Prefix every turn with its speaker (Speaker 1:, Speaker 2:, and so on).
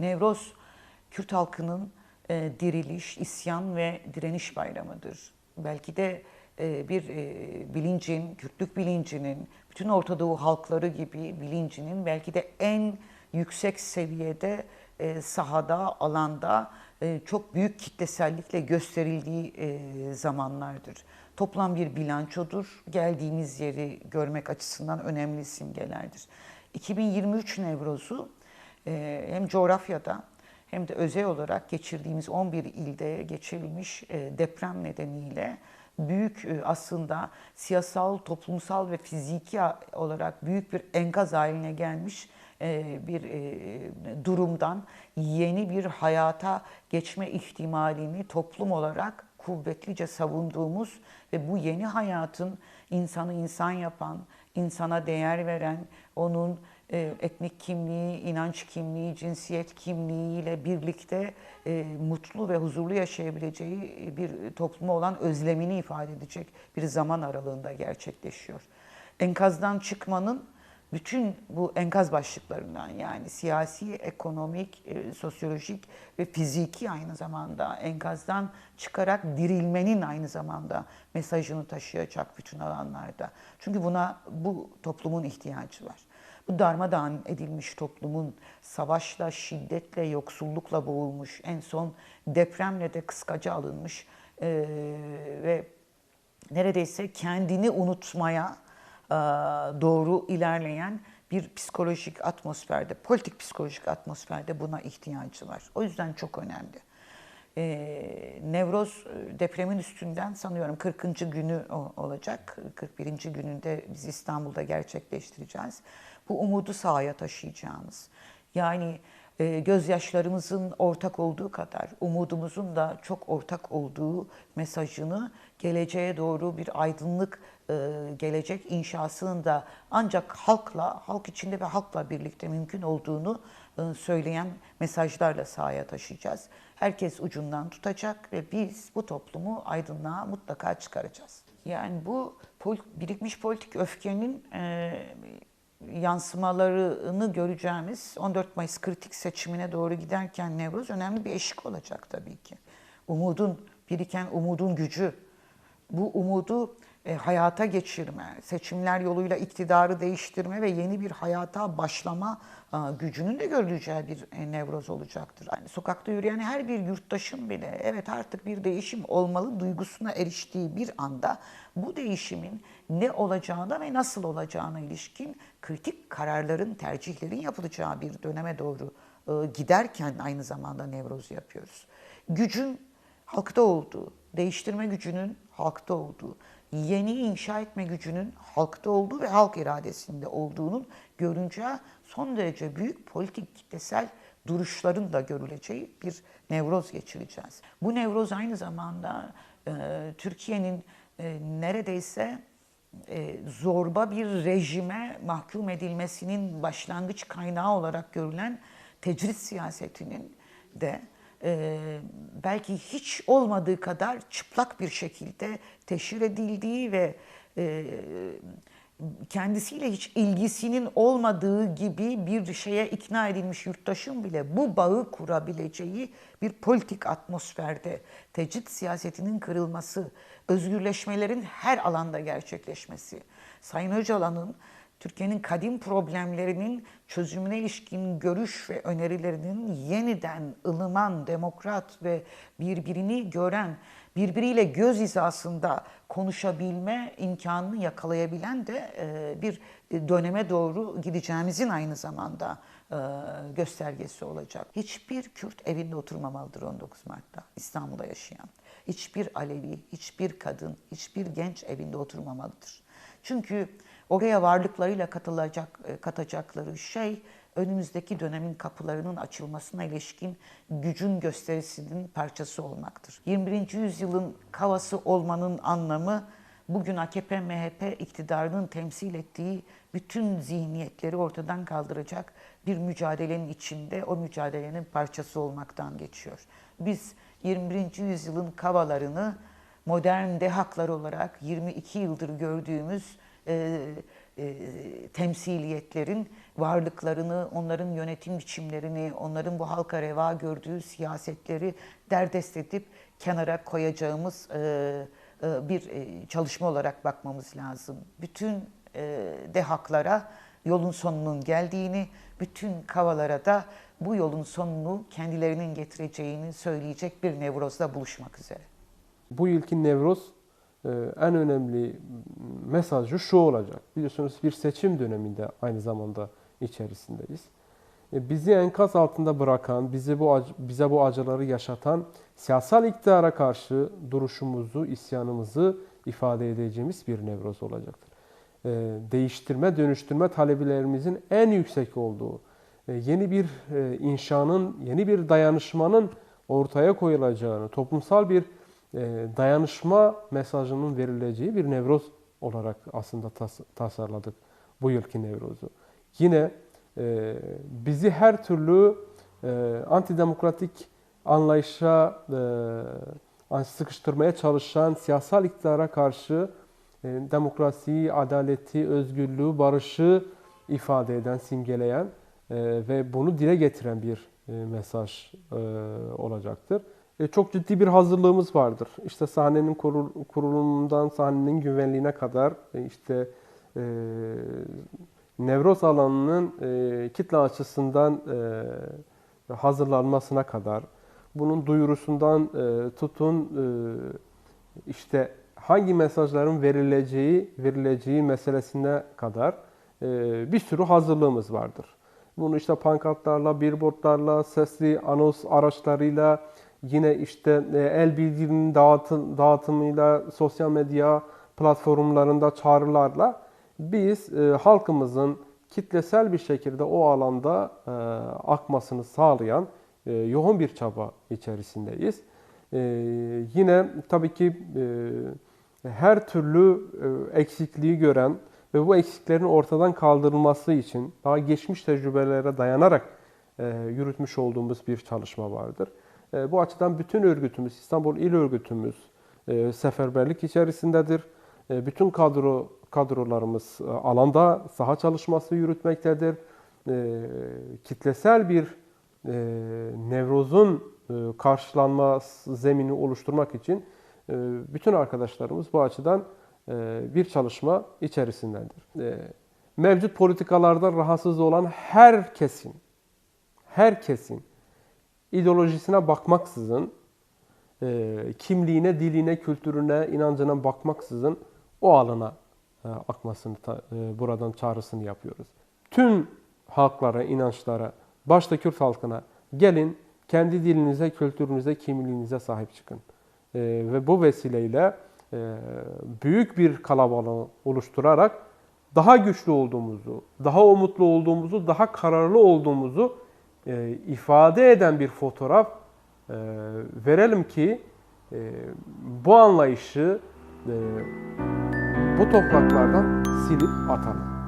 Speaker 1: Nevroz Kürt halkının e, diriliş, isyan ve direniş bayramıdır. Belki de e, bir e, bilincin, Kürtlük bilincinin, bütün Orta Doğu halkları gibi bilincinin belki de en yüksek seviyede e, sahada, alanda e, çok büyük kitlesellikle gösterildiği e, zamanlardır. Toplam bir bilançodur. Geldiğimiz yeri görmek açısından önemli simgelerdir. 2023 Nevroz'u e, hem coğrafyada hem de özel olarak geçirdiğimiz 11 ilde geçirilmiş e, deprem nedeniyle büyük e, aslında siyasal, toplumsal ve fiziki olarak büyük bir enkaz haline gelmiş e, bir durumdan yeni bir hayata geçme ihtimalini toplum olarak kuvvetlice savunduğumuz ve bu yeni hayatın insanı insan yapan, insana değer veren, onun e, etnik kimliği, inanç kimliği, cinsiyet kimliğiyle birlikte e, mutlu ve huzurlu yaşayabileceği bir topluma olan özlemini ifade edecek bir zaman aralığında gerçekleşiyor. Enkazdan çıkmanın bütün bu enkaz başlıklarından yani siyasi, ekonomik, e, sosyolojik ve fiziki aynı zamanda enkazdan çıkarak dirilmenin aynı zamanda mesajını taşıyacak bütün alanlarda. Çünkü buna bu toplumun ihtiyacı var. Bu darmadağın edilmiş toplumun savaşla, şiddetle, yoksullukla boğulmuş, en son depremle de kıskaca alınmış e, ve neredeyse kendini unutmaya e, doğru ilerleyen bir psikolojik atmosferde, politik psikolojik atmosferde buna ihtiyacı var. O yüzden çok önemli. Ee, Nevroz e, depremin üstünden sanıyorum 40. günü olacak. 41. gününde biz İstanbul'da gerçekleştireceğiz. Bu umudu sahaya taşıyacağımız. Yani e, gözyaşlarımızın ortak olduğu kadar umudumuzun da çok ortak olduğu mesajını geleceğe doğru bir aydınlık e, gelecek inşasının da ancak halkla, halk içinde ve halkla birlikte mümkün olduğunu e, söyleyen mesajlarla sahaya taşıyacağız. Herkes ucundan tutacak ve biz bu toplumu aydınlığa mutlaka çıkaracağız. Yani bu birikmiş politik öfkenin e, yansımalarını göreceğimiz 14 Mayıs kritik seçimine doğru giderken Nevruz önemli bir eşik olacak tabii ki. Umudun, biriken umudun gücü, bu umudu e, hayata geçirme, seçimler yoluyla iktidarı değiştirme ve yeni bir hayata başlama e, gücünün de görüleceği bir e, nevroz olacaktır. Yani sokakta yürüyen her bir yurttaşın bile evet artık bir değişim olmalı duygusuna eriştiği bir anda bu değişimin ne olacağına ve nasıl olacağına ilişkin kritik kararların, tercihlerin yapılacağı bir döneme doğru e, giderken aynı zamanda nevroz yapıyoruz. Gücün halkta olduğu, değiştirme gücünün halkta olduğu, yeni inşa etme gücünün halkta olduğu ve halk iradesinde olduğunun görüneceği son derece büyük politik kitlesel duruşların da görüleceği bir nevroz geçireceğiz. Bu nevroz aynı zamanda e, Türkiye'nin e, neredeyse e, zorba bir rejime mahkum edilmesinin başlangıç kaynağı olarak görülen tecrit siyasetinin de e, belki hiç olmadığı kadar çıplak bir şekilde teşhir edildiği ve e, kendisiyle hiç ilgisinin olmadığı gibi bir şeye ikna edilmiş yurttaşın bile bu bağı kurabileceği bir politik atmosferde tecrit siyasetinin kırılması, özgürleşmelerin her alanda gerçekleşmesi, Sayın Öcalan'ın Türkiye'nin kadim problemlerinin çözümüne ilişkin görüş ve önerilerinin yeniden ılıman, demokrat ve birbirini gören, birbiriyle göz hizasında konuşabilme imkanını yakalayabilen de e, bir döneme doğru gideceğimizin aynı zamanda e, göstergesi olacak. Hiçbir Kürt evinde oturmamalıdır 19 Mart'ta İstanbul'da yaşayan. Hiçbir Alevi, hiçbir kadın, hiçbir genç evinde oturmamalıdır. Çünkü oraya varlıklarıyla katılacak, e, katacakları şey önümüzdeki dönemin kapılarının açılmasına ilişkin gücün gösterisinin parçası olmaktır. 21. yüzyılın kavası olmanın anlamı bugün AKP MHP iktidarının temsil ettiği bütün zihniyetleri ortadan kaldıracak bir mücadelenin içinde o mücadelenin parçası olmaktan geçiyor. Biz 21. yüzyılın kavalarını modern dehaklar olarak 22 yıldır gördüğümüz e, e, temsiliyetlerin varlıklarını, onların yönetim biçimlerini, onların bu halka reva gördüğü siyasetleri derdest edip kenara koyacağımız e, e, bir e, çalışma olarak bakmamız lazım. Bütün e, dehaklara yolun sonunun geldiğini, bütün kavalara da bu yolun sonunu kendilerinin getireceğini söyleyecek bir nevrozda buluşmak üzere.
Speaker 2: Bu yılki Nevroz en önemli mesajı şu olacak. Biliyorsunuz bir seçim döneminde aynı zamanda içerisindeyiz. E, Bizi enkaz altında bırakan, bizi bu bize bu acıları yaşatan siyasal iktidara karşı duruşumuzu, isyanımızı ifade edeceğimiz bir Nevroz olacaktır. E, Değiştirme, dönüştürme talebelerimizin en yüksek olduğu, e, yeni bir e, inşanın, yeni bir dayanışmanın ortaya koyulacağını, toplumsal bir dayanışma mesajının verileceği bir Nevroz olarak aslında tas- tasarladık bu yılki Nevroz'u. Yine e, bizi her türlü e, antidemokratik anlayışa e, sıkıştırmaya çalışan siyasal iktidara karşı demokrasiyi, adaleti, özgürlüğü, barışı ifade eden, simgeleyen ve bunu dile getiren bir mesaj olacaktır. E, çok ciddi bir hazırlığımız vardır. İşte sahnenin kurul- kurulumundan sahnenin güvenliğine kadar e, işte e, nevroz alanının e, kitle açısından e, hazırlanmasına kadar bunun duyurusundan e, tutun e, işte hangi mesajların verileceği verileceği meselesine kadar e, bir sürü hazırlığımız vardır. Bunu işte pankartlarla, billboardlarla, sesli anons araçlarıyla, yine işte el bildirinin dağıtım, dağıtımıyla, sosyal medya platformlarında çağrılarla biz e, halkımızın kitlesel bir şekilde o alanda e, akmasını sağlayan e, yoğun bir çaba içerisindeyiz. E, yine tabii ki e, her türlü e, eksikliği gören ve bu eksiklerin ortadan kaldırılması için daha geçmiş tecrübelere dayanarak e, yürütmüş olduğumuz bir çalışma vardır. E, bu açıdan bütün örgütümüz, İstanbul İl Örgütümüz e, seferberlik içerisindedir. E, bütün kadro kadrolarımız e, alanda saha çalışması yürütmektedir. Kitlesel bir nevrozun karşılanma zemini oluşturmak için bütün arkadaşlarımız bu açıdan bir çalışma içerisindedir. Mevcut politikalarda rahatsız olan her kesim, her kesim ideolojisine bakmaksızın, e, kimliğine, diline, kültürüne, inancına bakmaksızın o alana e, akmasını ta- e, buradan çağrısını yapıyoruz. Tüm halklara, inançlara, başta Kürt halkına gelin kendi dilinize, kültürünüze, kimliğinize sahip çıkın. E, ve bu vesileyle e, büyük bir kalabalığı oluşturarak daha güçlü olduğumuzu, daha umutlu olduğumuzu, daha kararlı olduğumuzu e, ifade eden bir fotoğraf e, verelim ki e, bu anlayışı e, bu topraklardan silip atalım.